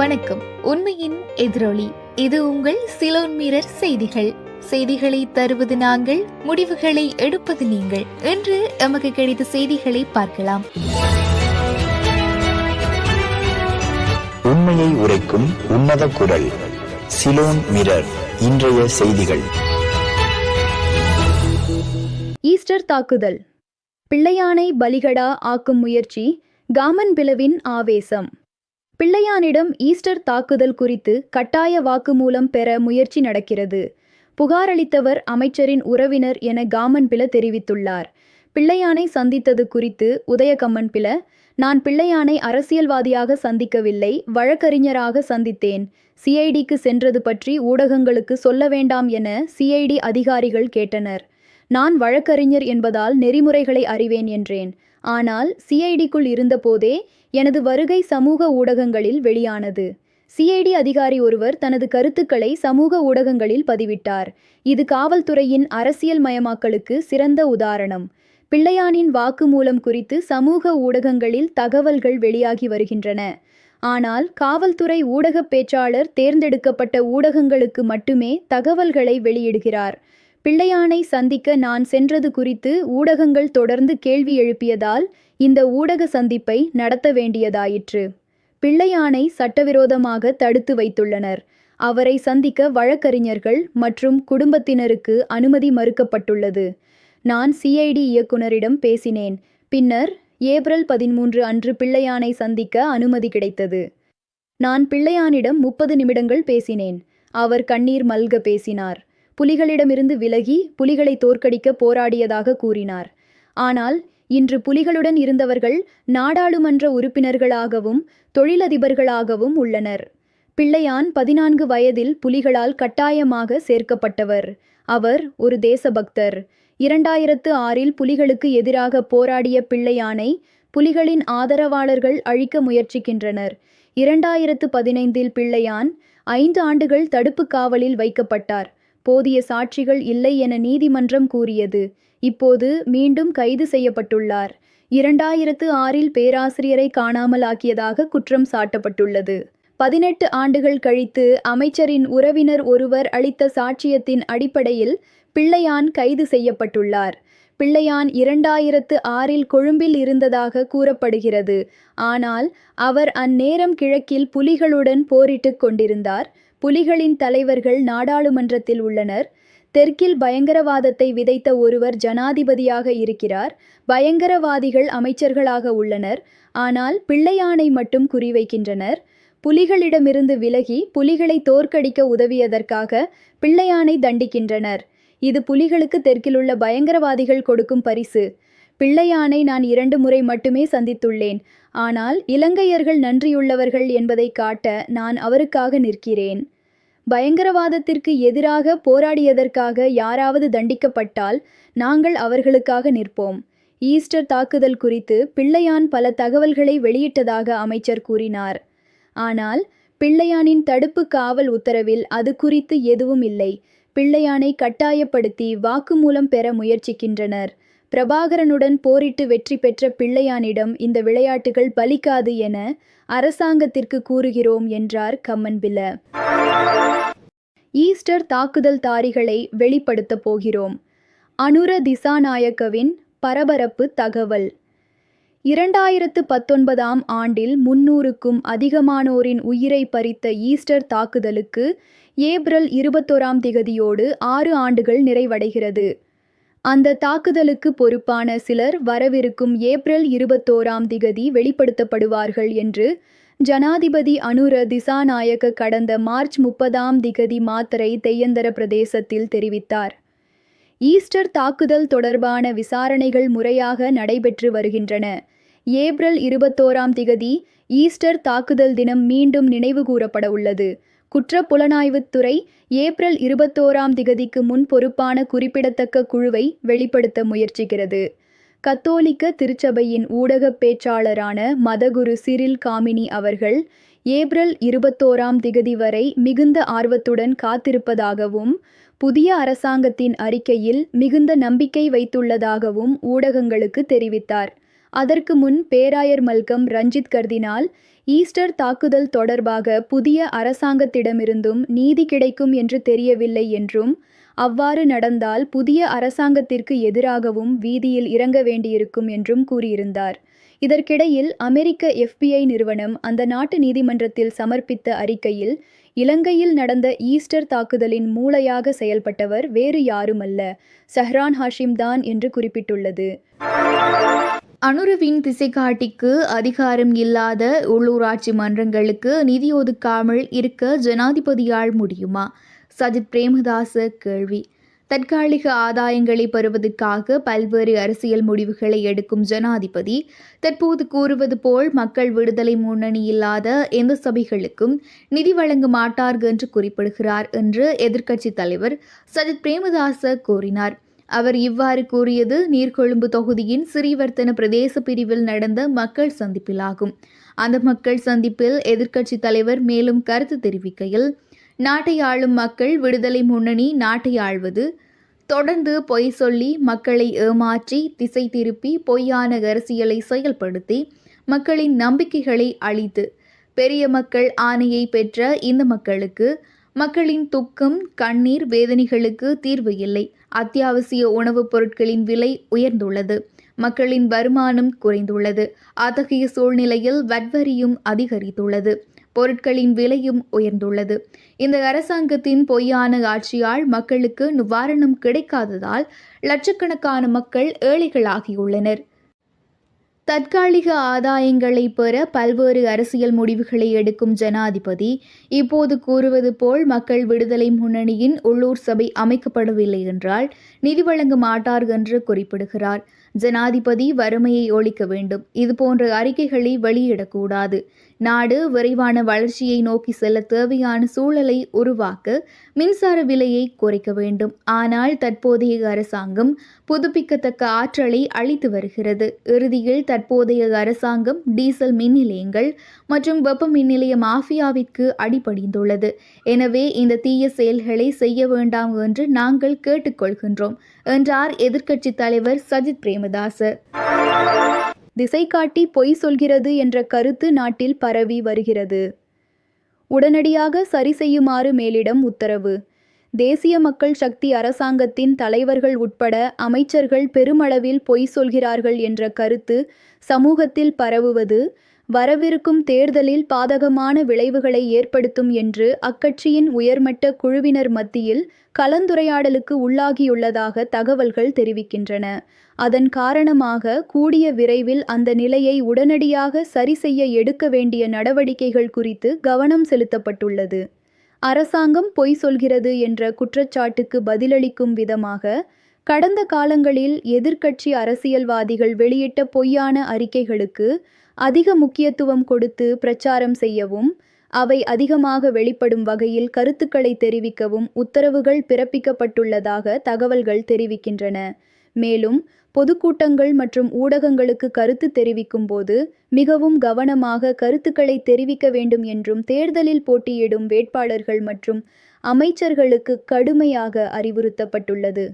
வணக்கம். உண்மையின் எதிரொலி. இது உங்கள் சிலோன் மிரர் செய்திகள். செய்திகளை தருவது நாங்கள் முடிவுகளை எடுப்பது நீங்கள். இன்று எமக்கு கிடைத்த செய்திகளை பார்க்கலாம். உண்மையை உரைக்கும் உன்னத குரல். Ceylon mirror. இன்றைய செய்திகள். ஈஸ்டர் தாக்குதல். பிள்ளையானை பலிகடா ஆக்கும் முயற்சி காமன் பிளவின் ஆவேசம். பிள்ளையானிடம் ஈஸ்டர் தாக்குதல் குறித்து கட்டாய வாக்குமூலம் பெற முயற்சி நடக்கிறது. புகாரளித்தவர் அமைச்சரின் உறவினர் என காமன் பில தெரிவித்துள்ளார். பிள்ளையானை சந்தித்தது குறித்து உதயகம்மன் பில நான் பிள்ளையானை அரசியல்வாதியாக சந்திக்கவில்லை வழக்கறிஞராக சந்தித்தேன். சிஐடிக்கு சென்றது பற்றி ஊடகங்களுக்கு சொல்ல வேண்டாம் என சிஐடி அதிகாரிகள் கேட்டனர். நான் வழக்கறிஞர் என்பதால் நெறிமுறைகளை அறிவேன் என்றேன். ஆனால் சிஐடிக்குள் இருந்தபோதே எனது வருகை சமூக ஊடகங்களில் வெளியானது. சிஐடி அதிகாரி ஒருவர் தனது கருத்துக்களை சமூக ஊடகங்களில் பதிவிட்டார். இது காவல்துறையின் அரசியல் மயமாக்கலுக்கு சிறந்த உதாரணம். பிள்ளையானின் வாக்குமூலம் குறித்து சமூக ஊடகங்களில் தகவல்கள் வெளியாகி வருகின்றன. ஆனால் காவல்துறை ஊடகப் பேச்சாளர் தேர்ந்தெடுக்கப்பட்ட ஊடகங்களுக்கு மட்டுமே தகவல்களை வெளியிடுகிறார். பிள்ளையானை சந்திக்க நான் சென்றது குறித்து ஊடகங்கள் தொடர்ந்து கேள்வி எழுப்பியதால் இந்த ஊடக சந்திப்பை நடத்த வேண்டியதாயிற்று. பிள்ளையானை சட்டவிரோதமாக தடுத்து வைத்துள்ளனர். அவரை சந்திக்க வழக்கறிஞர்கள் மற்றும் குடும்பத்தினருக்கு அனுமதி மறுக்கப்பட்டுள்ளது. நான் சிஐடி இயக்குனரிடம் பேசினேன். பின்னர் ஏப்ரல் பதிமூன்று அன்று பிள்ளையானை சந்திக்க அனுமதி கிடைத்தது. நான் பிள்ளையானிடம் முப்பது நிமிடங்கள் பேசினேன். அவர் கண்ணீர் மல்க பேசினார். புலிகளிடமிருந்து விலகி புலிகளை தோற்கடிக்க போராடியதாக கூறினார். ஆனால் இன்று புலிகளுடன் இருந்தவர்கள் நாடாளுமன்ற உறுப்பினர்களாகவும் தொழிலதிபர்களாகவும் உள்ளனர். பிள்ளையான் பதினான்கு வயதில் புலிகளால் கட்டாயமாக சேர்க்கப்பட்டவர். அவர் ஒரு தேசபக்தர். இரண்டாயிரத்து ஆறில் புலிகளுக்கு எதிராக போராடிய பிள்ளையானை புலிகளின் ஆதரவாளர்கள் அழிக்க முயற்சிக்கின்றனர். இரண்டாயிரத்து பதினைந்தில் பிள்ளையான் ஐந்து ஆண்டுகள் தடுப்பு காவலில் வைக்கப்பட்டார். போதிய சாட்சிகள் இல்லை என நீதிமன்றம் கூறியது. இப்போது மீண்டும் கைது செய்யப்பட்டுள்ளார். இரண்டாயிரத்து ஆறில் பேராசிரியரை காணாமல் ஆக்கியதாக குற்றம் சாட்டப்பட்டுள்ளது. பதினெட்டு ஆண்டுகள் கழித்து அமைச்சரின் உறவினர் ஒருவர் அளித்த சாட்சியத்தின் அடிப்படையில் பிள்ளையான் கைது செய்யப்பட்டுள்ளார். பிள்ளையான் இரண்டாயிரத்து ஆறில் கொழும்பில் இருந்ததாக கூறப்படுகிறது. ஆனால் அவர் அந்நேரம் கிழக்கில் புலிகளுடன் போரிட்டுக் கொண்டிருந்தார். புலிகளின் தலைவர்கள் நாடாளுமன்றத்தில் உள்ளனர். தெற்கில் பயங்கரவாதத்தை விதைத்த ஒருவர் ஜனாதிபதியாக இருக்கிறார். பயங்கரவாதிகள் அமைச்சர்களாக உள்ளனர். ஆனால் பிள்ளையானை மட்டும் குறிவைக்கின்றனர். புலிகளிடமிருந்து விலகி புலிகளை தோற்கடிக்க உதவியதற்காக பிள்ளையானை தண்டிக்கின்றனர். இது புலிகளுக்கு தெற்கிலுள்ள பயங்கரவாதிகள் கொடுக்கும் பரிசு. பிள்ளையானை நான் இரண்டு முறை மட்டுமே சந்தித்துள்ளேன். ஆனால் இலங்கையர்கள் நன்றியுள்ளவர்கள் என்பதை காட்ட நான் அவருக்காக நிற்கிறேன். பயங்கரவாதத்திற்கு எதிராக போராடியதற்காக யாராவது தண்டிக்கப்பட்டால் நாங்கள் அவர்களுக்காக நிற்போம். ஈஸ்டர் தாக்குதல் குறித்து பிள்ளையான் பல தகவல்களை வெளியிட்டதாக அமைச்சர் கூறினார். ஆனால் பிள்ளையானின் தடுப்பு காவல் உத்தரவில் அது குறித்து எதுவும் இல்லை. பிள்ளையானை கட்டாயப்படுத்தி வாக்குமூலம் பெற முயற்சிக்கின்றனர். பிரபாகரனுடன் போரிட்டு வெற்றி பெற்ற பிள்ளையானிடம் இந்த விளையாட்டுகள் பலிக்காது என அரசாங்கத்திற்கு கூறுகிறோம் என்றார் கம்மன்பில ஈஸ்டர் தாக்குதல் தாரிகளை வெளிப்படுத்தப் போகிறோம். அனுர திசாநாயக்கவின் பரபரப்பு தகவல். இரண்டாயிரத்து பத்தொன்பதாம் ஆண்டில் முன்னூறுக்கும் அதிகமானோரின் உயிரை பறித்த ஈஸ்டர் தாக்குதலுக்கு ஏப்ரல் இருபத்தோராம் திகதியோடு ஆறு ஆண்டுகள் நிறைவடைகிறது. அந்த தாக்குதலுக்கு பொறுப்பான சிலர் வரவிருக்கும் ஏப்ரல் இருபத்தோராம் திகதி வெளிப்படுத்தப்படுவார்கள் என்று ஜனாதிபதி அனுர திசாநாயக்க கடந்த மார்ச் முப்பதாம் திகதி மாத்தரை தெய்யந்தர பிரதேசத்தில் தெரிவித்தார். ஈஸ்டர் தாக்குதல் தொடர்பான விசாரணைகள் முறையாக நடைபெற்று வருகின்றன. ஏப்ரல் இருபத்தோராம் திகதி ஈஸ்டர் தாக்குதல் தினம் மீண்டும் நினைவு கூறப்பட உள்ளது. குற்றப்புலனாய்வுத்துறை ஏப்ரல் இருபத்தோராம் திகதிக்கு முன் பொறுப்பான குறிப்பிடத்தக்க குழுவை வெளிப்படுத்த முயற்சிக்கிறது. கத்தோலிக்க திருச்சபையின் ஊடகப் பேச்சாளரான மதகுரு சிரில் காமினி அவர்கள் ஏப்ரல் இருபத்தோராம் திகதி வரை மிகுந்த ஆர்வத்துடன் காத்திருப்பதாகவும் புதிய அரசாங்கத்தின் அறிக்கையில் மிகுந்த நம்பிக்கை வைத்துள்ளதாகவும் ஊடகங்களுக்கு தெரிவித்தார். அதற்கு முன் பேராயர் மல்கம் ரஞ்சித் கர்தினால் ஈஸ்டர் தாக்குதல் தொடர்பாக புதிய அரசாங்கத்திடமிருந்தும் நீதி கிடைக்கும் என்று தெரியவில்லை என்றும் அவ்வாறு நடந்தால் புதிய அரசாங்கத்திற்கு எதிராகவும் வீதியில் இறங்க வேண்டியிருக்கும் என்றும் கூறியிருந்தார். இதற்கிடையில் அமெரிக்க எஃபிஐ நிறுவனம் அந்த நாட்டு நீதிமன்றத்தில் சமர்ப்பித்த அறிக்கையில் இலங்கையில் நடந்த ஈஸ்டர் தாக்குதலின் மூளையாக செயல்பட்டவர் வேறு யாருமல்ல சஹ்ரான் ஹாஷிம் தான் என்று குறிப்பிட்டுள்ளது. அனுரவின் திசைகாட்டிக்கு அதிகாரம் இல்லாத உள்ளூராட்சி மன்றங்களுக்கு நிதி ஒதுக்காமல் இருக்க ஜனாதிபதியால் முடியுமா? சஜித் பிரேமதாச கேள்வி. தற்காலிக ஆதாயங்களை பெறுவதற்காக பல்வேறு அரசியல் முடிவுகளை எடுக்கும் ஜனாதிபதி தற்போது கூறுவது போல் மக்கள் விடுதலை முன்னணி இல்லாத எந்த சபைகளுக்கும் நிதி வழங்க மாட்டார்கள் என்று குறிப்பிடுகிறார் என்று எதிர்க்கட்சித் தலைவர் சஜித் பிரேமதாச கூறினார். அவர் இவ்வாறு கூறியது நீர்கொழும்பு தொகுதியின் சிறிவர்த்தன பிரதேச பிரிவில் நடந்த மக்கள் சந்திப்பிலாகும். அந்த மக்கள் சந்திப்பில் எதிர்க்கட்சித் தலைவர் மேலும் கருத்து தெரிவிக்கையில் நாட்டை ஆளும் மக்கள் விடுதலை முன்னணி நாட்டை ஆள்வது தொடர்ந்து பொய் சொல்லி மக்களை ஏமாற்றி திசை திருப்பி பொய்யான அரசியலை செயல்படுத்தி மக்களின் நம்பிக்கைகளை அழித்து பெரிய மக்கள் ஆணையை பெற்ற இந்த மக்களுக்கு மக்களின் துக்கம் கண்ணீர் வேதனைகளுக்கு தீர்வு இல்லை. அத்தியாவசிய உணவுப் பொருட்களின் விலை உயர்ந்துள்ளது. மக்களின் வருமானம் குறைந்துள்ளது. அத்தகைய சூழ்நிலையில் வட்வரியும் அதிகரித்துள்ளது. பொருட்களின் விலையும் உயர்ந்துள்ளது. இந்த அரசாங்கத்தின் பொய்யான ஆட்சியால் மக்களுக்கு நிவாரணம் கிடைக்காததால் லட்சக்கணக்கான மக்கள் ஏழைகளாகியுள்ளனர். தற்காலிக ஆதாயங்களை பெற பல்வேறு அரசியல் முடிவுகளை எடுக்கும் ஜனாதிபதி இப்போது கூறுவது போல் மக்கள் விடுதலை முன்னணியின் உள்ளூர் சபை அமைக்கப்படவில்லை என்றால் நிதி வழங்க மாட்டார் என்று குறிப்பிடுகிறார். ஜனாதிபதி வறுமையை ஒழிக்க வேண்டும். இதுபோன்ற அறிக்கைகளை வெளியிடக்கூடாது. நாடு விரைவான வளர்ச்சியை நோக்கி செல்ல தேவையான சூழலை உருவாக்க மின்சார விலையை குறைக்க வேண்டும். ஆனால் தற்போதைய அரசாங்கம் புதுப்பிக்கத்தக்க ஆற்றலை அளித்து வருகிறது. இறுதியில் தற்போதைய அரசாங்கம் டீசல் மின் நிலையங்கள் மற்றும் வெப்ப மின் நிலைய மாஃபியாவிற்கு அடிபடிந்துள்ளது எனவே இந்த தீய செயல்களை செய்ய வேண்டாம் என்று நாங்கள் கேட்டுக்கொள்கின்றோம் என்றார் எதிர்க்கட்சித் தலைவர் சஜித் பிரேமதாச. திசை காட்டி பொய் சொல்கிறது என்ற கருத்து நாட்டில் பரவி வருகிறது. உடனடியாக சரி செய்யுமாறு மேலிடம் உத்தரவு. தேசிய மக்கள் சக்தி அரசாங்கத்தின் தலைவர்கள் உட்பட அமைச்சர்கள் பெருமளவில் பொய் சொல்கிறார்கள் என்ற கருத்து சமூகத்தில் பரவுவது வரவிருக்கும் தேர்தலில் பாதகமான விளைவுகளை ஏற்படுத்தும் என்று அக்கட்சியின் உயர்மட்ட குழுவினர் மத்தியில் கலந்துரையாடலுக்கு உள்ளாகியுள்ளதாக தகவல்கள் தெரிவிக்கின்றன. அதன் காரணமாக கூடிய விரைவில் அந்த நிலையை உடனடியாக சரி செய்ய எடுக்க வேண்டிய நடவடிக்கைகள் குறித்து கவனம் செலுத்தப்பட்டுள்ளது. அரசாங்கம் பொய் சொல்கிறது என்ற குற்றச்சாட்டுக்கு பதிலளிக்கும் விதமாக கடந்த காலங்களில் எதிர்க்கட்சி அரசியல்வாதிகள் வெளியிட்ட பொய்யான அறிக்கைகளுக்கு அதிக முக்கியத்துவம் கொடுத்து பிரச்சாரம் செய்யவும் அவை அதிகமாக வெளிப்படும் வகையில் கருத்துக்களை தெரிவிக்கவும் உத்தரவுகள் பிறப்பிக்கப்பட்டுள்ளதாக தகவல்கள் தெரிவிக்கின்றன. மேலும் பொதுக்கூட்டங்கள் மற்றும் ஊடகங்களுக்கு கருத்து தெரிவிக்கும் போது மிகவும் கவனமாக கருத்துக்களை தெரிவிக்க வேண்டும் என்றும் தேர்தலில் போட்டியிடும் வேட்பாளர்கள் மற்றும் அமைச்சர்களுக்கு கடுமையாக அறிவுறுத்தப்பட்டுள்ளது.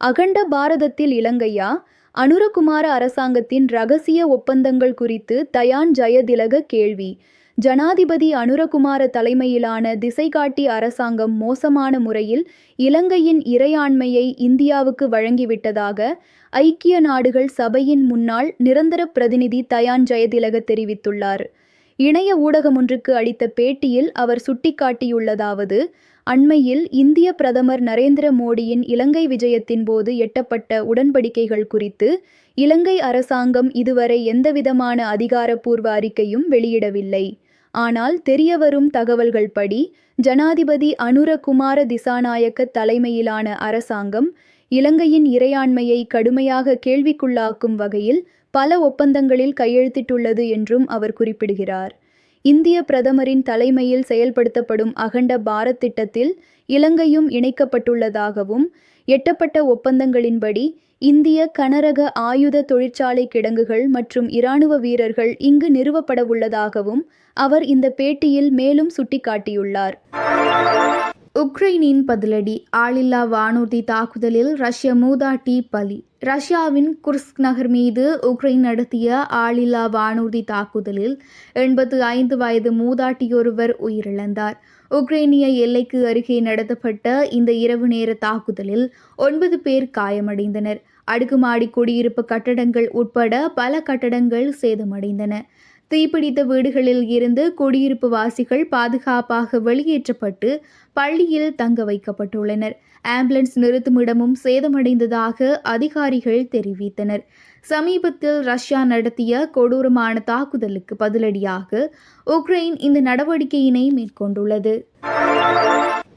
அகண்ட பாரதத்தில் இலங்கையா? அனுரகுமார அரசாங்கத்தின் ரகசிய ஒப்பந்தங்கள் குறித்து தயான் ஜெயதிலக கேள்வி. ஜனாதிபதி அனுரகுமார தலைமையிலான திசைகாட்டி அரசாங்கம் மோசமான முறையில் இலங்கையின் இறையாண்மையை இந்தியாவுக்கு வழங்கிவிட்டதாக ஐக்கிய நாடுகள் சபையின் முன்னாள் நிரந்தர பிரதிநிதி தயான் ஜெயதிலக தெரிவித்துள்ளார். இணைய ஊடகம் ஒன்றுக்கு அளித்த பேட்டியில் அவர் சுட்டிக்காட்டியுள்ளதாவது அண்மையில் இந்திய பிரதமர் நரேந்திர மோடியின் இலங்கை விஜயத்தின் போது எட்டப்பட்ட உடன்படிக்கைகள் குறித்து இலங்கை அரசாங்கம் இதுவரை எந்தவிதமான அதிகாரப்பூர்வ அறிக்கையும் வெளியிடவில்லை. ஆனால் தெரியவரும் தகவல்கள் படி ஜனாதிபதி அனுரகுமார திசாநாயக்க தலைமையிலான அரசாங்கம் இலங்கையின் இறையாண்மையை கடுமையாக கேள்விக்குள்ளாக்கும் வகையில் பல ஒப்பந்தங்களில் கையெழுத்திட்டுள்ளது என்றும் அவர் குறிப்பிடுகிறார். இந்திய பிரதமரின் தலைமையில் செயல்படுத்தப்படும் அகண்ட பாரத் திட்டத்தில் இலங்கையும் இணைக்கப்பட்டுள்ளதாகவும் எட்டப்பட்ட ஒப்பந்தங்களின்படி இந்திய கனரக ஆயுத தொழிற்சாலை கிடங்குகள் மற்றும் இராணுவ வீரர்கள் இங்கு நிறுவப்படவுள்ளதாகவும் அவர் இந்த பேட்டியில் மேலும் சுட்டிக்காட்டியுள்ளார். உக்ரைனின் பதிலடி ஆளில்லா வானூர்தி தாக்குதலில் ரஷ்ய மூதாட்டி பலி. ரஷ்யாவின் குர்ஸ்க் நகர் மீது உக்ரைன் நடத்திய ஆளில்லா வானூர்தி தாக்குதலில் எண்பத்து ஐந்து வயது மூதாட்டியொருவர் உயிரிழந்தார். உக்ரைனிய எல்லைக்கு அருகே நடத்தப்பட்ட இந்த இரவு நேர தாக்குதலில் ஒன்பது பேர் காயமடைந்தனர். அடுக்குமாடி குடியிருப்பு கட்டடங்கள் உட்பட பல கட்டடங்கள் சேதமடைந்தன. தீப்பிடித்த வீடுகளில் இருந்து குடியிருப்பு வாசிகள் பாதுகாப்பாக வெளியேற்றப்பட்டு பள்ளியில் தங்க வைக்கப்பட்டுள்ளனர். ஆம்புலன்ஸ் நிறுத்துமிடமும் சேதமடைந்ததாக அதிகாரிகள் தெரிவித்தனர். சமீபத்தில் ரஷ்யா நடத்திய கொடூரமான தாக்குதலுக்கு பதிலடியாக உக்ரைன் இந்த நடவடிக்கையினை மேற்கொண்டுள்ளது.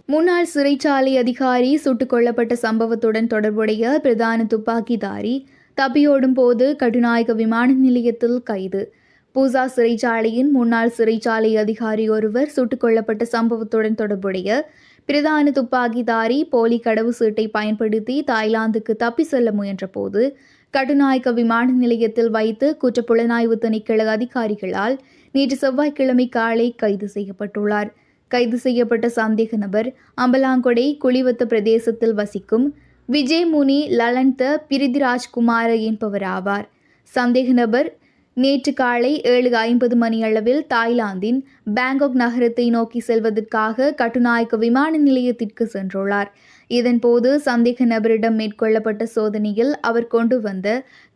முன்னாள் சிறைச்சாலை அதிகாரி சுட்டுக் கொல்லப்பட்ட சம்பவத்துடன் தொடர்புடைய பிரதான துப்பாக்கிதாரி தப்பியோடும் போது கடுநாயக விமான நிலையத்தில் கைது. பூசா சிறைச்சாலையின் முன்னாள் சிறைச்சாலை அதிகாரி ஒருவர் சுட்டுக் கொல்லப்பட்ட சம்பவத்துடன் தொடர்புடைய பிரதான துப்பாக்கிதாரி போலி கடவு சீட்டை பயன்படுத்தி தாய்லாந்துக்கு தப்பி செல்ல முயன்றபோது கட்டுநாயக்க விமான நிலையத்தில் வைத்து குற்றப்புலனாய்வு திணைக்கள அதிகாரிகளால் நேற்று செவ்வாய்க்கிழமை காலை கைது செய்யப்பட்டுள்ளார். கைது செய்யப்பட்ட சந்தேக நபர் அம்பலாங்கொடை குளிவத்த பிரதேசத்தில் வசிக்கும் விஜய் முனி லலந்த பிரிதிராஜ் குமார என்பவர் ஆவார் சந்தேக நபர் நேற்று காலை ஏழு ஐம்பது மணி அளவில் தாய்லாந்தின் பேங்காக் நகரத்தை நோக்கி செல்வதற்காக கட்டுநாயக்க விமான நிலையத்திற்கு சென்றுள்ளார். இதன்போது சந்தேக நபரிடம் மேற்கொள்ளப்பட்ட சோதனையில் அவர் கொண்டு வந்த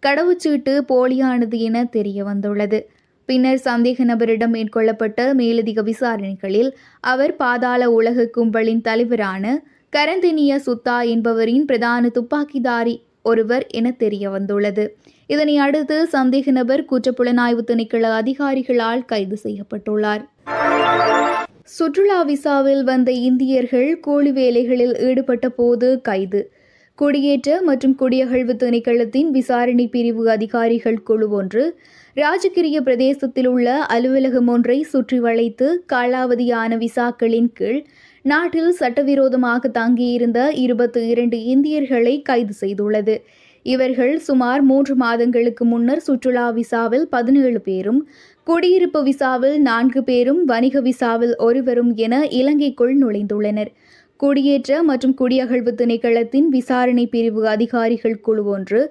கடவுச்சீட்டு போலியானது என தெரிய வந்துள்ளது பின்னர் சந்தேக நபரிடம் மேற்கொள்ளப்பட்ட மேலதிக விசாரணைகளில் அவர் பாதாள உலக கும்பலின் தலைவரான கரந்தினிய சுத்தா என்பவரின் பிரதான துப்பாக்கிதாரி ஒருவர் என தெரிய வந்துள்ளது. இதனை அடுத்து சந்தேக நபர் குற்றப்புலனாய்வு திணைக்கள அதிகாரிகளால் கைது செய்யப்பட்டுள்ளார். சுற்றுலா விசாவில் வந்த இந்தியர்கள் கூலி வேலைகளில் ஈடுபட்ட போது கைது. குடியேற்ற மற்றும் குடியகழ்வு திணைக்களத்தின் விசாரணை பிரிவு அதிகாரிகள் குழு ஒன்று ராஜகிரிய பிரதேசத்தில் உள்ள அலுவலகம் ஒன்றை சுற்றி வளைத்து காலாவதியான விசாக்களின் கீழ் நாட்டில் சட்டவிரோதமாக தங்கியிருந்த இருபத்தி இரண்டு இந்தியர்களை கைது செய்துள்ளது. இவர்கள் சுமார் மூன்று மாதங்களுக்கு முன்னர் சுற்றுலா விசாவில் பதினேழு பேரும் குடியிருப்பு விசாவில் நான்கு பேரும் வணிக விசாவில் ஒருவரும் என இலங்கைக்குள் நுழைந்துள்ளனர். குடியேற்ற மற்றும் குடியகழ்வு திணைக்களத்தின் விசாரணை பிரிவு அதிகாரிகள் குழு ஒன்று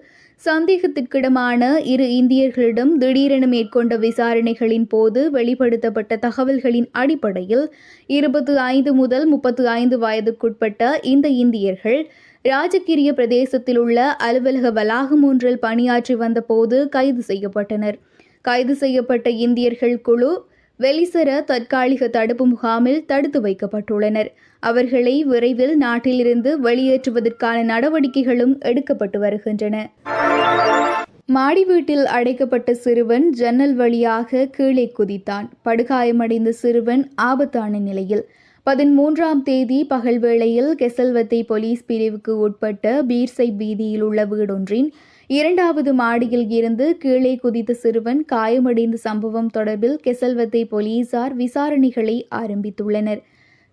சந்தேகத்திற்கிடமான இரு இந்தியர்களிடம் திடீரென மேற்கொண்ட விசாரணைகளின் போது வெளிப்படுத்தப்பட்ட தகவல்களின் அடிப்படையில் இருபத்து ஐந்து முதல் முப்பத்து ஐந்து வயதுக்குட்பட்ட இந்த இந்தியர்கள் ராஜகிரிய பிரதேசத்தில் உள்ள அலுவலக வளாகம் ஒன்றில் பணியாற்றி வந்தபோது கைது செய்யப்பட்டனர். கைது செய்யப்பட்ட இந்தியர்கள் குழு வெளிசர தற்காலிக தடுப்பு முகாமில் தடுத்து வைக்கப்பட்டுள்ளனர். அவர்களை விரைவில் நாட்டிலிருந்து வெளியேற்றுவதற்கான நடவடிக்கைகளும் எடுக்கப்பட்டு வருகின்றன. மாடி வீட்டில் அடைக்கப்பட்ட சிறுவன் ஜன்னல் வழியாக கீழே குதித்தான். படுகாயமடைந்த சிறுவன் ஆபத்தான நிலையில். பதிமூன்றாம் தேதி பகல் வேளையில் கெசல்வத்தை போலீஸ் பிரிவுக்கு உட்பட்ட பீர்சை வீதியில் உள்ள வீடொன்றின் இரண்டாவது மாடியில் இருந்து கீழே குதித்த சிறுவன் காயமடைந்த சம்பவம் தொடர்பில் கெசல்வத்தை போலீசார் விசாரணைகளை ஆரம்பித்துள்ளனர்.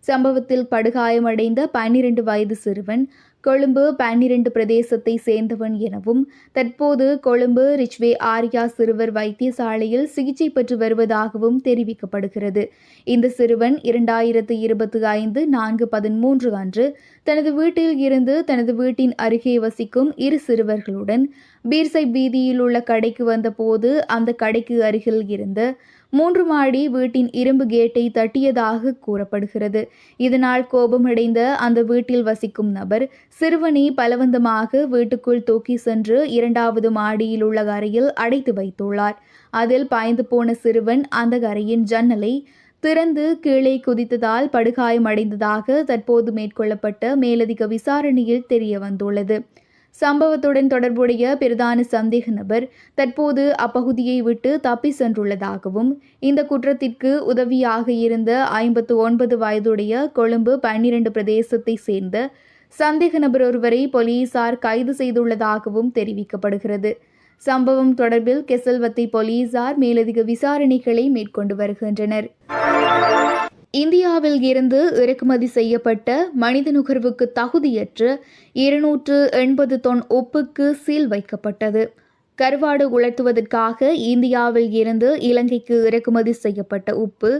சம்பவத்தில் படுகாயமடைந்த பன்னிரண்டு வயது சிறுவன் கொழும்பு பன்னிரண்டு பிரதேசத்தை சேர்ந்தவன் எனவும் தற்போது கொழும்பு ரிச்வே ஆர்யா சிறுவர் வைத்தியசாலையில் சிகிச்சை பெற்று வருவதாகவும் தெரிவிக்கப்படுகிறது. இந்த சிறுவன் இரண்டாயிரத்து இருபத்தி ஐந்து நான்கு பதிமூன்று அன்று தனது வீட்டில் இருந்து தனது வீட்டின் அருகே வசிக்கும் இரு சிறுவர்களுடன் பீர்சை வீதியில் உள்ள கடைக்கு வந்தபோது அந்த கடைக்கு அருகில் இருந்த மூன்று மாடி வீட்டின் இரும்பு கேட்டை தட்டியதாக கூறப்படுகிறது. இதனால் கோபமடைந்த அந்த வீட்டில் வசிக்கும் நபர் சிறுவனை பலவந்தமாக வீட்டுக்குள் தூக்கி சென்று இரண்டாவது மாடியில் உள்ள கரையில் அடைத்து வைத்துள்ளார். அதில் பாய்ந்து போன சிறுவன் அந்த கரையின் ஜன்னலை திறந்து கீழே குதித்ததால் படுகாயமடைந்ததாக தற்போது மேற்கொள்ளப்பட்ட மேலதிக விசாரணையில் தெரிய வந்துள்ளது சம்பவத்துடன் தொடர்புடைய பிரதான சந்தேக நபர் தற்போது அப்பகுதியை விட்டு தப்பி சென்றுள்ளதாகவும் இந்த குற்றத்திற்கு உதவியாக இருந்த ஐம்பத்து ஒன்பது வயதுடைய கொழும்பு பன்னிரண்டு பிரதேசத்தை சேர்ந்த சந்தேக நபர் ஒருவரை போலீசார் கைது செய்துள்ளதாகவும் தெரிவிக்கப்படுகிறது. சம்பவம் தொடர்பில் கெசல்வத்தை போலீசார் மேலதிக விசாரணைகளை மேற்கொண்டு வருகின்றனர். இந்தியாவில் இருந்து இறக்குமதி செய்யப்பட்ட மனித நுகர்வுக்கு தகுதியற்ற இருநூற்று எண்பது தொன் உப்புக்கு சீல் வைக்கப்பட்டது. கருவாடு உலர்த்துவதற்காக இந்தியாவில் இருந்து இலங்கைக்கு இறக்குமதி செய்யப்பட்ட உப்பு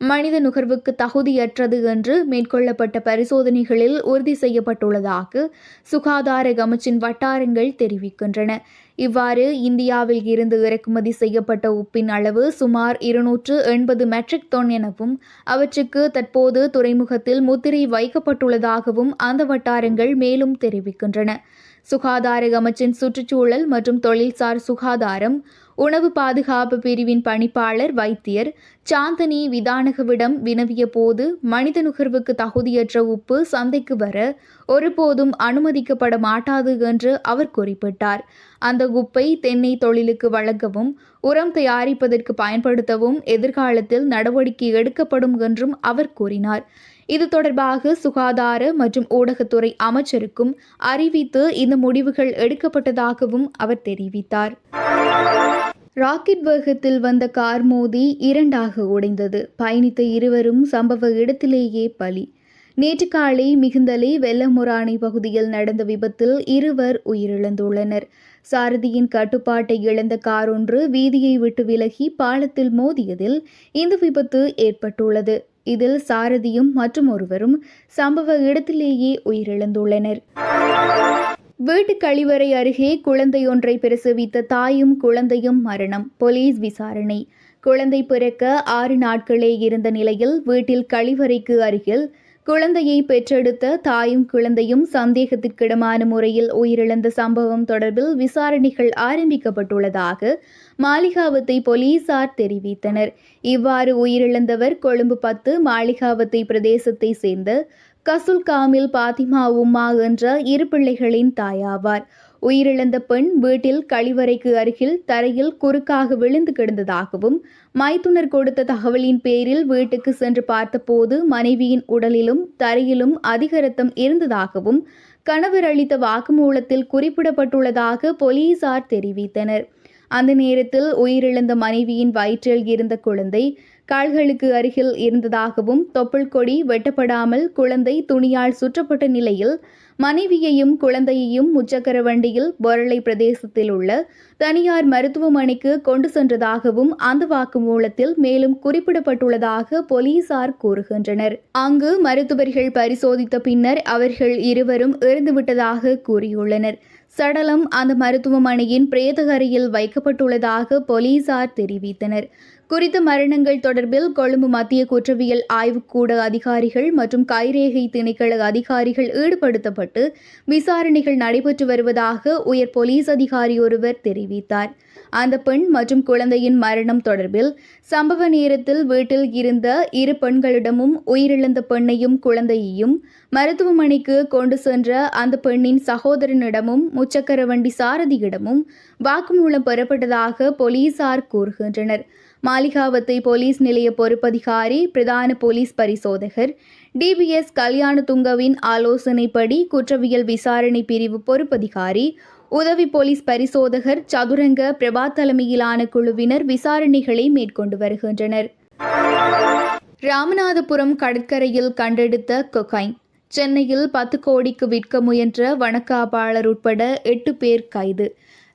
மனித நுகர்வுக்கு தகுதியற்றது என்று மேற்கொள்ளப்பட்ட பரிசோதனைகளில் உறுதி செய்யப்பட்டுள்ளதாக சுகாதார அமைச்சின் வட்டாரங்கள் தெரிவிக்கின்றன. இவ்வாறு இந்தியாவில் இருந்து இறக்குமதி செய்யப்பட்ட உப்பின் அளவு சுமார் இருநூற்று எண்பது மெட்ரிக் டன் எனவும் அவற்றுக்கு தற்போது துறைமுகத்தில் முத்திரை வைக்கப்பட்டுள்ளதாகவும் அந்த வட்டாரங்கள் மேலும் தெரிவிக்கின்றன. சுகாதார அமைச்சின் சுற்றுச்சூழல் மற்றும் தொழில்சார் சுகாதாரம் உணவு பாதுகாப்பு பிரிவின் பணிப்பாளர் வைத்தியர் சாந்தனி விதானகவிடம் வினவிய போது மனித நுகர்வுக்கு தகுதியற்ற உப்பு சந்தைக்கு வர ஒருபோதும் அனுமதிக்கப்பட மாட்டாது என்று அவர் குறிப்பிட்டார். அந்த உப்பை தென்னை தொழிலுக்கு வழங்கவும் உரம் தயாரிப்பதற்கு பயன்படுத்தவும் எதிர்காலத்தில் நடவடிக்கை எடுக்கப்படும் என்றும் அவர் கூறினார். இது தொடர்பாக சுகாதார மற்றும் ஊடகத்துறை அமைச்சருக்கும் அறிவித்து இந்த முடிவுகள் எடுக்கப்பட்டதாகவும் அவர் தெரிவித்தார். ராக்கெட் வேகத்தில் வந்த கார் மோதி இரண்டாக உடைந்தது. பயணித்த இருவரும் சம்பவ இடத்திலேயே பலி. நேற்று காலை மிகுந்தலை வெள்ளமுராணி பகுதியில் நடந்த விபத்தில் இருவர் உயிரிழந்துள்ளனர். சாரதியின் கட்டுப்பாட்டை இழந்த கார் ஒன்று வீதியை விட்டு விலகி பாலத்தில் மோதியதில் இந்த விபத்து ஏற்பட்டுள்ளது. இதில் சாரதியும் மற்றும் ஒருவரும் சம்பவ இடத்திலேயே உயிரிழந்துள்ளனர். வீட்டு கழிவறை அருகே குழந்தையொன்றை பிரசவித்த தாயும் குழந்தையும் மரணம். போலீஸ் விசாரணை. குழந்தை பிறக்க ஆறு நாட்களே இருந்த நிலையில் வீட்டில் கழிவறைக்கு அருகில் குழந்தையை பெற்றெடுத்த தாயும் குழந்தையும் சந்தேகத்திற்கிடமான முறையில் உயிரிழந்த சம்பவம் தொடர்பில் விசாரணைகள் ஆரம்பிக்கப்பட்டுள்ளதாக மாளிகாவத்தை போலீசார் தெரிவித்தனர். இவ்வாறு உயிரிழந்தவர் கொழும்பு பத்து மாளிகாவத்தை பிரதேசத்தை சேர்ந்த கசுல் காமில் பாத்திமா உம்மா என்ற இரு பிள்ளைகளின் தாயாவார். உயிரிழந்த பெண் வீட்டில் கழிவறைக்கு அருகில் தரையில் குறுக்காக விழுந்து கிடந்ததாகவும் மைத்துனர் கொடுத்த தகவலின் பேரில் வீட்டுக்கு சென்று பார்த்தபோது மனைவியின் உடலிலும் தரையிலும் அதிக ரத்தம் இருந்ததாகவும் கணவர் அளித்த வாக்குமூலத்தில் குறிப்பிடப்பட்டுள்ளதாக போலீசார் தெரிவித்தனர். அந்த நேரத்தில் உயிரிழந்த மனைவியின் வயிற்றில் இருந்த குழந்தை கால்களுக்கு அருகில் இருந்ததாகவும் தொப்புள் கொடி வெட்டப்படாமல் குழந்தை துணியால் சுற்றப்பட்ட நிலையில் மனைவியையும் குழந்தையையும் முச்சக்கர வண்டியில் பொரளை பிரதேசத்தில் உள்ள தனியார் மருத்துவமனைக்கு கொண்டு சென்றதாகவும் அந்த வாக்குமூலத்தில் மேலும் குறிப்பிடப்பட்டுள்ளதாக போலீசார் கூறுகின்றனர். அங்கு மருத்துவர்கள் பரிசோதித்த பின்னர் அவர்கள் இருவரும் இறந்துவிட்டதாக கூறியுள்ளனர். சடலம் அந்த மருத்துவமனையின் பிரேதகரையில் வைக்கப்பட்டுள்ளதாக போலீசார் தெரிவித்தனர். குறித்த மரணங்கள் தொடர்பில் கொழும்பு மத்திய குற்றவியல் ஆய்வுக்கூட அதிகாரிகள் மற்றும் கைரேகை திணைக்கள அதிகாரிகள் ஈடுபடுத்தப்பட்டு விசாரணைகள் நடைபெற்று வருவதாக உயர் போலீஸ் அதிகாரி ஒருவர் தெரிவித்தார். அந்த பெண் மற்றும் குழந்தையின் மரணம் தொடர்பில் சம்பவ நேரத்தில் வீட்டில் இருந்த இரு பெண்களிடமும் உயிரிழந்த பெண்ணையும் குழந்தையையும் மருத்துவமனைக்கு கொண்டு சென்ற அந்த பெண்ணின் சகோதரனிடமும் முச்சக்கர வண்டி சாரதியிடமும் வாக்குமூலம் பெறப்பட்டதாக போலீசார் கூறுகின்றனர். மாளிகாவத்தை போலீஸ் நிலைய பொறுப்பதிகாரி பிரதான போலீஸ் பரிசோதகர் டிபிஎஸ் கல்யாணதுங்கவின் ஆலோசனைப்படி குற்றவியல் விசாரணை பிரிவு பொறுப்பதிகாரி உதவி போலீஸ் பரிசோதகர் சதுரங்க பிரபா தலைமையிலான குழுவினர் விசாரணைகளை மேற்கொண்டு வருகின்றனர். ராமநாதபுரம் கடற்கரையில் கண்டெடுத்த கொகைன் சென்னையில் பத்து கோடிக்கு விற்க முயன்ற வணக்காபாளர் உட்பட எட்டு பேர் கைது.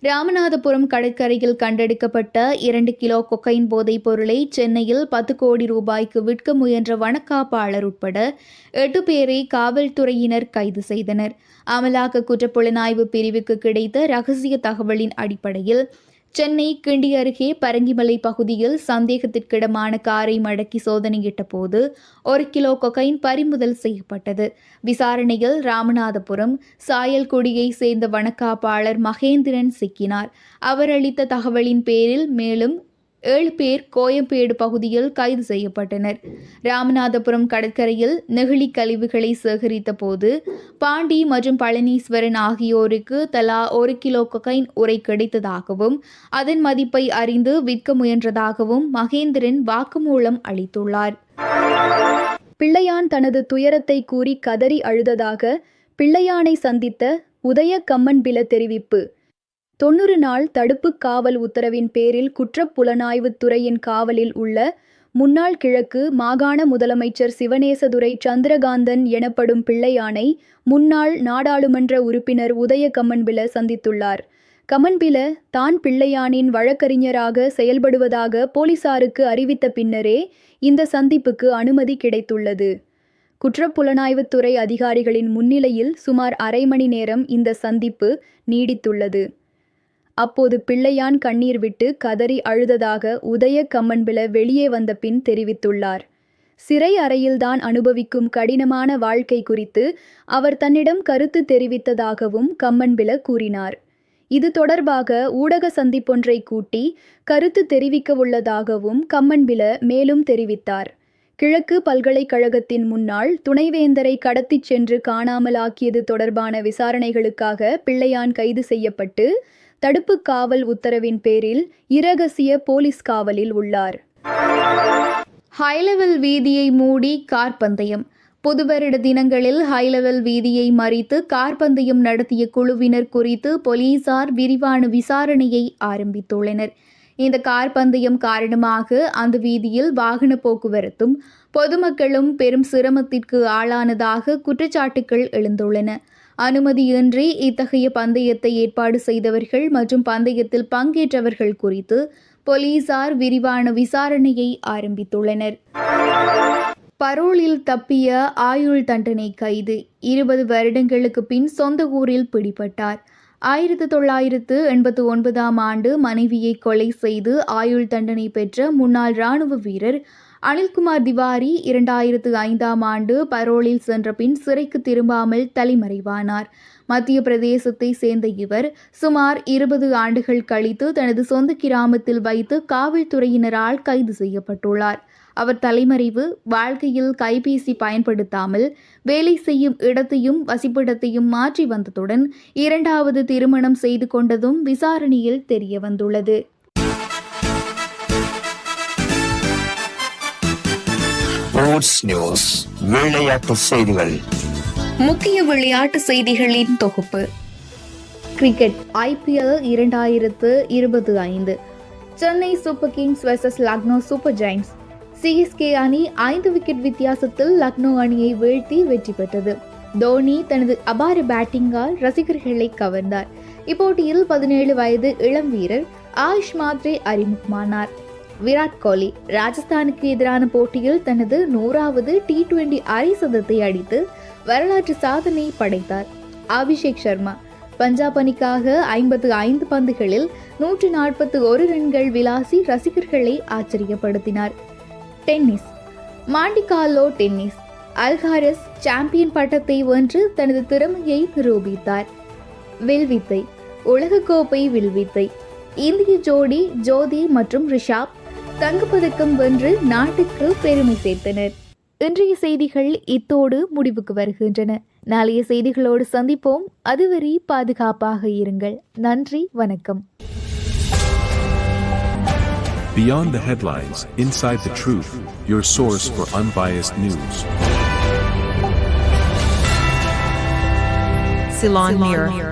ராமநாதபுரம் கடற்கரையில் கண்டெடுக்கப்பட்ட இரண்டு கிலோ கொக்கைன் போதைப் பொருளை சென்னையில் பத்து கோடி ரூபாய்க்கு விற்க முயன்ற வணக்காப்பாளர் உட்பட எட்டு பேரை காவல்துறையினர் கைது செய்தனர். அமலாக்க குற்றப்புலனாய்வு பிரிவுக்கு கிடைத்த ரகசிய தகவலின் அடிப்படையில் சென்னை கிண்டி அருகே பரங்கிமலை பகுதியில் சந்தேகத்திற்கிடமான காரை மடக்கி சோதனையிட்ட போது ஒரு கிலோ கொகைன் பறிமுதல் செய்யப்பட்டது. விசாரணையில் ராமநாதபுரம் சாயல்குடியை சேர்ந்த வனக்காப்பாளர் மகேந்திரன் சிக்கினார். அவர் அளித்த தகவலின் பேரில் மேலும் ஏழு பேர் கோயம்பேடு பகுதியில் கைது செய்யப்பட்டனர். ராமநாதபுரம் கடற்கரையில் நெகிழி கழிவுகளை சேகரித்த போது பாண்டி மற்றும் பழனீஸ்வரன் ஆகியோருக்கு தலா ஒரு கிலோ கொகைன் உரை கிடைத்ததாகவும் அதன் மதிப்பை அறிந்து விற்க முயன்றதாகவும் மகேந்திரன் வாக்குமூலம் அளித்துள்ளார். பிள்ளையான் தனது துயரத்தை கூறி கதறி அழுததாக பிள்ளையானை சந்தித்த உதய கம்மன்பில தெரிவிப்பு தொண்ணூறு நாள் தடுப்பு காவல் உத்தரவின் பேரில் குற்றப்புலனாய்வுத் துறையின் காவலில் உள்ள முன்னாள் கிழக்கு மாகாண முதலமைச்சர் சிவனேசதுரை சந்திரகாந்தன் எனப்படும் பிள்ளையானை முன்னாள் நாடாளுமன்ற உறுப்பினர் உதய கம்மன்பில சந்தித்துள்ளார். கமன்பில தான் பிள்ளையானின் வழக்கறிஞராக செயல்படுவதாக போலீசாருக்கு அறிவித்த பின்னரே இந்த சந்திப்புக்கு அனுமதி கிடைத்துள்ளது. குற்றப்புலனாய்வுத்துறை அதிகாரிகளின் முன்னிலையில் சுமார் அரை மணி நேரம் இந்த சந்திப்பு நீடித்துள்ளது. அப்போது பிள்ளையான் கண்ணீர் விட்டு கதறி அழுததாக உதய கம்மன்பில வெளியே வந்த பின் தெரிவித்துள்ளார். சிறை அறையில்தான் அனுபவிக்கும் கடினமான வாழ்க்கை குறித்து அவர் தன்னிடம் கருத்து தெரிவித்ததாகவும் கம்மன்பில கூறினார். இது தொடர்பாக ஊடக சந்திப்பொன்றை கூட்டி கருத்து தெரிவிக்கவுள்ளதாகவும் கம்மன்பில மேலும் தெரிவித்தார். கிழக்கு பல்கலைக்கழகத்தின் முன்னாள் துணைவேந்தரை கடத்திச் சென்று காணாமலாக்கியது தொடர்பான விசாரணைகளுக்காக பிள்ளையான் கைது செய்யப்பட்டு தடுப்பு காவல் உத்தரவின் பேரில் இரகசிய போலீஸ் காவலில் உள்ளார். ஹைலெவல் வீதியை மூடி கார் பந்தயம். புதுவருட தினங்களில் ஹைலெவல் வீதியை மறித்து கார் பந்தயம் நடத்திய குழுவினர் குறித்து போலீசார் விரிவான விசாரணையை ஆரம்பித்துள்ளனர். இந்த கார் பந்தயம் காரணமாக அந்த வீதியில் வாகன போக்குவரத்தும் பொதுமக்களும் பெரும் சிரமத்திற்கு ஆளானதாக குற்றச்சாட்டுகள் எழுந்துள்ளன. அனுமதியின்றி இத்தகைய பந்தயத்தை ஏற்பாடு செய்தவர்கள் மற்றும் பந்தயத்தில் பங்கேற்றவர்கள் குறித்து போலீசார் விரிவான விசாரணையை ஆரம்பித்துள்ளனர். பரோலில் தப்பிய ஆயுள் தண்டனை கைது. இருபது வருடங்களுக்கு பின் சொந்த ஊரில் பிடிபட்டார். ஆயிரத்து தொள்ளாயிரத்து எண்பத்து ஒன்பதாம் ஆண்டு மனைவியை கொலை செய்து ஆயுள் தண்டனை பெற்ற முன்னாள் இராணுவ வீரர் அனில்குமார் திவாரி இரண்டாயிரத்து ஐந்தாம் ஆண்டு பரோலில் சென்ற பின் சிறைக்கு திரும்பாமல் தலைமறைவானார். மத்திய பிரதேசத்தை சேர்ந்த இவர் சுமார் இருபது ஆண்டுகள் கழித்து தனது சொந்த கிராமத்தில் வைத்து காவல்துறையினரால் கைது செய்யப்பட்டுள்ளார். அவர் தலைமறைவு வாழ்க்கையில் கைபேசி பயன்படுத்தாமல் வேலை செய்யும் இடத்தையும் வசிப்பிடத்தையும் மாற்றி வந்ததுடன் இரண்டாவது திருமணம் செய்து கொண்டதும் விசாரணையில் தெரிய வந்துள்ளது ஸ்போர்ட்ஸ் நியூஸ் விளையாட்டு செய்திகள். முக்கிய விளையாட்டு செய்திகளின் தொகுப்பு. கிரிக்கெட் ஐபிஎல் இரண்டாயிரத்து இருபது ஐந்து. Chennai super kings versus Lucknow super giants. CSK அணி ஐந்து விக்கெட் வித்தியாசத்தில் லக்னோ அணியை வீழ்த்தி வெற்றி பெற்றது. தோனி தனது அபார பேட்டிங்கால் ரசிகர்களை கவர்ந்தார். இப்போட்டியில் பதினேழு வயது இளம் வீரர் ஆயுஷ் மாத்ரே அறிமுகமானார். விராட் கோலி ராஜஸ்தானுக்கு எதிரான போட்டியில் தனது நூறாவது டி டுவெண்டி அரை சதத்தை அடித்து வரலாற்று சாதனை படைத்தார். அபிஷேக் சர்மா பஞ்சாப் அணிக்காக ஐம்பத்து ஐந்து பந்துகளில் நூற்றி நாற்பத்து ஒரு ரன்கள் விளாசி ரசிகர்களை ஆச்சரியப்படுத்தினார். Tennis Monte Carlo tennis Alcaraz champion பட்டத்தை வென்று தனது திறமையை நிரூபித்தார். வில்வித்தை உலகக்கோப்பை வில்வித்தை இந்திய ஜோடி ஜோதி மற்றும் ரிஷாப் தங்கப்பதக்கம் வென்று நாட்டுக்கு பெருமை சேர்த்தனர். இன்றைய செய்திகள் இத்தோடு முடிவுக்கு வருகின்றன. நாளைய செய்திகளோடு சந்திப்போம். அதுவரை பாதுகாப்பாக இருங்கள். நன்றி வணக்கம். Beyond the headlines, inside the truth, your source for unbiased news. Ceylon Mirror.